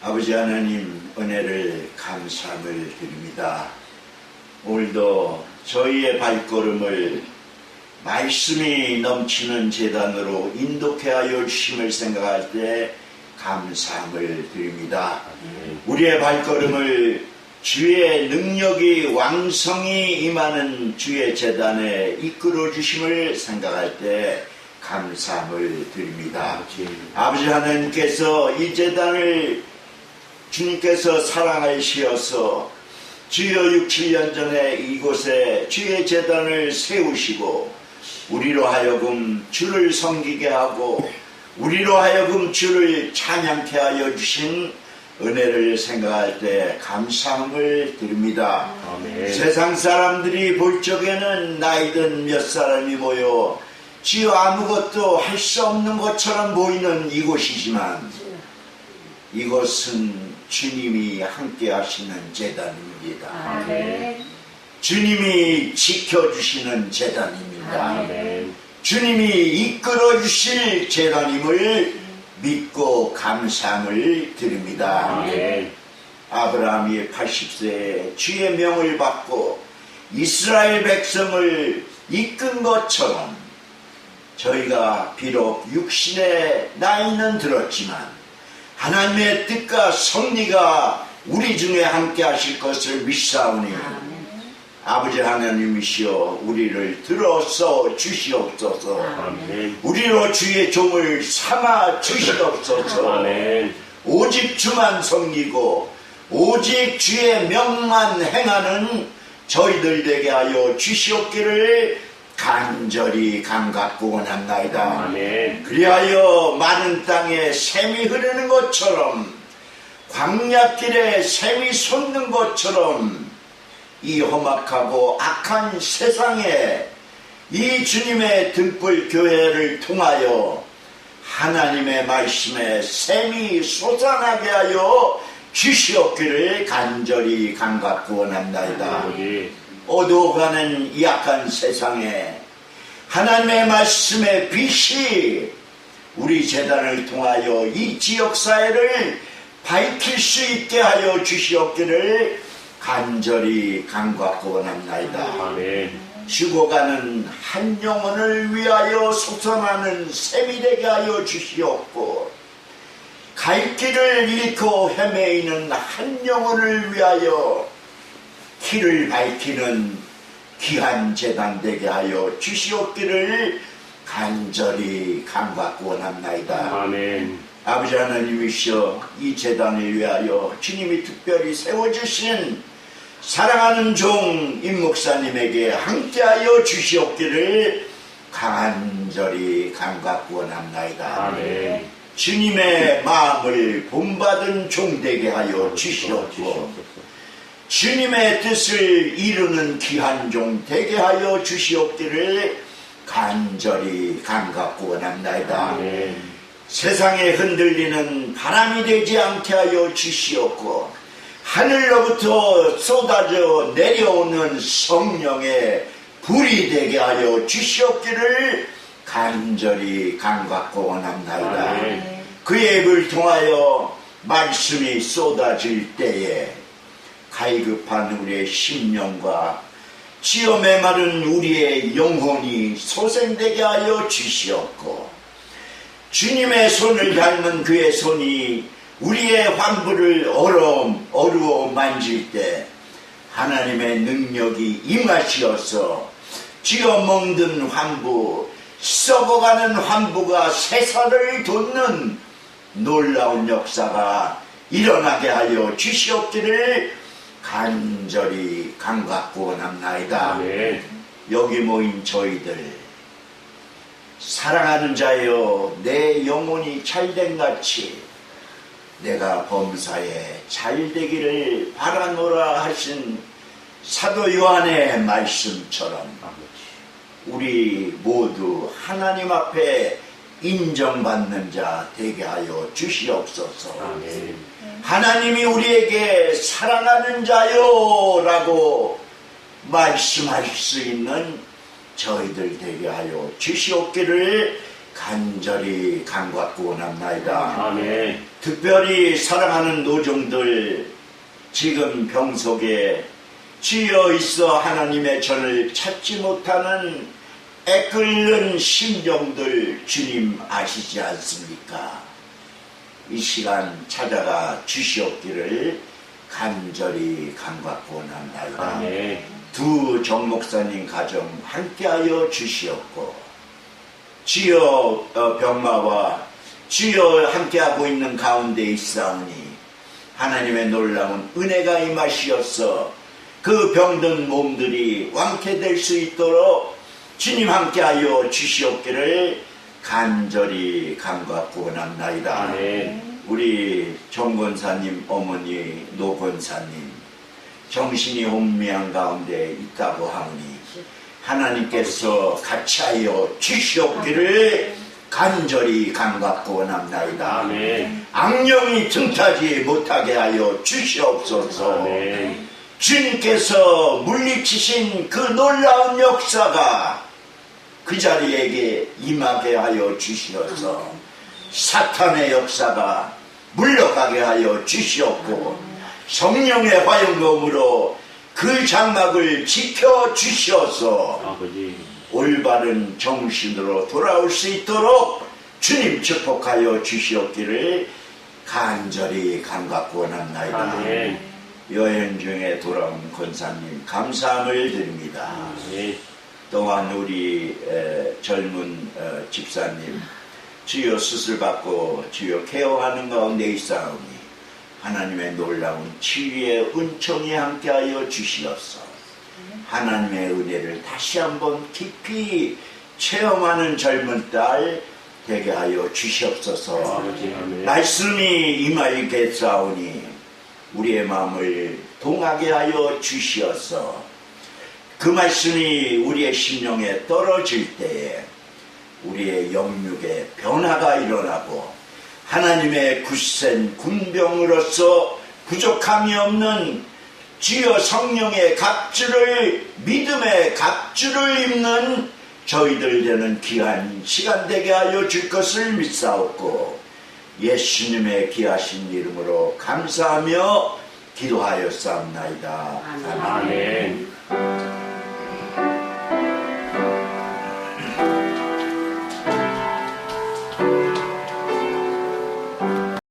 아버지 하나님 은혜를 감사함을 드립니다. 오늘도 저희의 발걸음을 말씀이 넘치는 재단으로 인도케 하여 주심을 생각할 때 감사함을 드립니다. 우리의 발걸음을 주의 능력이 왕성히 임하는 주의 재단에 이끌어 주심을 생각할 때 감사함을 드립니다. 아버지 하나님께서 이 재단을 주님께서 사랑하시어서 주여 6, 7년 전에 이곳에 주의 재단을 세우시고 우리로 하여금 주를 섬기게 하고 우리로 하여금 주를 찬양케 하여 주신 은혜를 생각할 때 감사함을 드립니다. 아멘. 세상 사람들이 볼 적에는 나이든 몇 사람이 모여 지어 아무것도 할 수 없는 것처럼 보이는 이곳이지만 이곳은 주님이 함께 하시는 재단입니다. 아멘. 주님이 지켜주시는 재단입니다. 아멘. 주님이 이끌어 주실 재단임을 믿고 감사함을 드립니다. 아멘. 아브라함이 80세에 주의 명을 받고 이스라엘 백성을 이끈 것처럼 저희가 비록 육신의 나이는 들었지만 하나님의 뜻과 섭리가 우리 중에 함께 하실 것을 믿사오니 아버지 하나님이시여 우리를 들어서 주시옵소서 아멘. 우리로 주의 종을 삼아 주시옵소서 아멘. 오직 주만 섬기고 오직 주의 명만 행하는 저희들 되게 하여 주시옵기를 간절히 간갖고 원합나이다. 아멘. 그리하여 많은 땅에 샘이 흐르는 것처럼 광야길에 샘이 솟는 것처럼 이 험악하고 악한 세상에 이 주님의 등불 교회를 통하여 하나님의 말씀에 샘이 솟아나게 하여 주시옵기를 간절히 원합나이다. 아버지. 어두워가는 이 악한 세상에 하나님의 말씀의 빛이 우리 재단을 통하여 이 지역사회를 밝힐 수 있게 하여 주시옵기를 간절히 간과하고 원합나이다. 아멘. 죽어가는 한 영혼을 위하여 솟아나는 샘이 되게 하여 주시옵고 갈 길을 잃고 헤매이는 한 영혼을 위하여 길을 밝히는 귀한 재단 되게 하여 주시옵기를 간절히 간과하고 원합나이다. 아멘. 아버지 하나님이시여 이 재단을 위하여 주님이 특별히 세워주신 사랑하는 종 임목사님에게 함께하여 주시옵기를 간절히 간갖고 원합나이다. 아멘. 주님의 마음을 본받은 종 되게 하여 주시옵고 주님의 뜻을 이루는 귀한 종 되게 하여 주시옵기를 간절히 간갖고 원합나이다. 아멘. 세상에 흔들리는 바람이 되지 않게 하여 주시옵고 하늘로부터 쏟아져 내려오는 성령의 불이 되게 하여 주시옵기를 간절히 간갖고 원합나이다. 아멘. 그의 입을 통하여 말씀이 쏟아질 때에 갈급한 우리의 심령과 지어 메마른 우리의 영혼이 소생되게 하여 주시옵고 주님의 손을 닮은 그의 손이 우리의 환부를 얼어, 어루어 만질 때 하나님의 능력이 임하시어서 쥐어 먹는 환부, 썩어가는 환부가 세상을 돋는 놀라운 역사가 일어나게 하여 주시옵기를 간절히 간갖고 원합나이다. 아멘. 여기 모인 저희들 사랑하는 자여 내 영혼이 잘된 같이 내가 범사에 잘 되기를 바라노라 하신 사도 요한의 말씀처럼 아버지. 우리 모두 하나님 앞에 인정받는 자 되게 하여 주시옵소서. 아멘. 하나님이 우리에게 사랑하는 자요라고 말씀할 수 있는 저희들 되게 하여 주시옵기를 간절히 간과하고 원합나이다. 아멘. 특별히 사랑하는 노종들 지금 병 속에 쥐어 있어 하나님의 전을 찾지 못하는 애끓는 심정들 주님 아시지 않습니까? 이 시간 찾아가 주시옵기를 간절히 간과하고 원합니다. 아멘. 두 정목사님 가정 함께하여 주시옵고 주여 어, 병마와 주여 함께하고 있는 가운데 있사오니 하나님의 놀라운 은혜가 임하시어서 그 병든 몸들이 완쾌될 수 있도록 주님 함께하여 주시옵기를 간절히 간과하고 원합나이다. 아멘. 우리 정권사님 어머니 노권사님 정신이 혼미한 가운데 있다고 하오니 하나님께서 같이하여 주시옵기를 간절히 간갑고 원합나이다. 아멘. 악령이 등타지 못하게 하여 주시옵소서. 아멘. 주님께서 물리치신 그 놀라운 역사가 그 자리에게 임하게 하여 주시어서 사탄의 역사가 물러가게 하여 주시옵고 성령의 화영검으로 그 장막을 지켜 주시어서 아버지. 올바른 정신으로 돌아올 수 있도록 주님 축복하여 주시옵기를 간절히 간갑고 원합나이다. 아멘. 여행 중에 돌아온 권사님 감사함을 드립니다. 아멘. 또한 우리 에, 젊은 어, 집사님 주여 수술 받고 주여 케어하는 가운데 있사오니 하나님의 놀라운 치유의 은총이 함께하여 주시옵소서. 하나님의 은혜를 다시 한번 깊이 체험하는 젊은 딸 되게 하여 주시옵소서. 말씀이 임하겠사오니 우리의 마음을 동하게 하여 주시어서 그 말씀이 우리의 심령에 떨어질 때에 우리의 영육에 변화가 일어나고 하나님의 굳센 군병으로서 부족함이 없는 주여 성령의 갑주를 믿음의 갑주를 입는 저희들 되는 귀한 시간 되게 하여 줄 것을 믿사옵고 예수님의 귀하신 이름으로 감사하며 기도하였사옵나이다. 아멘. 아멘.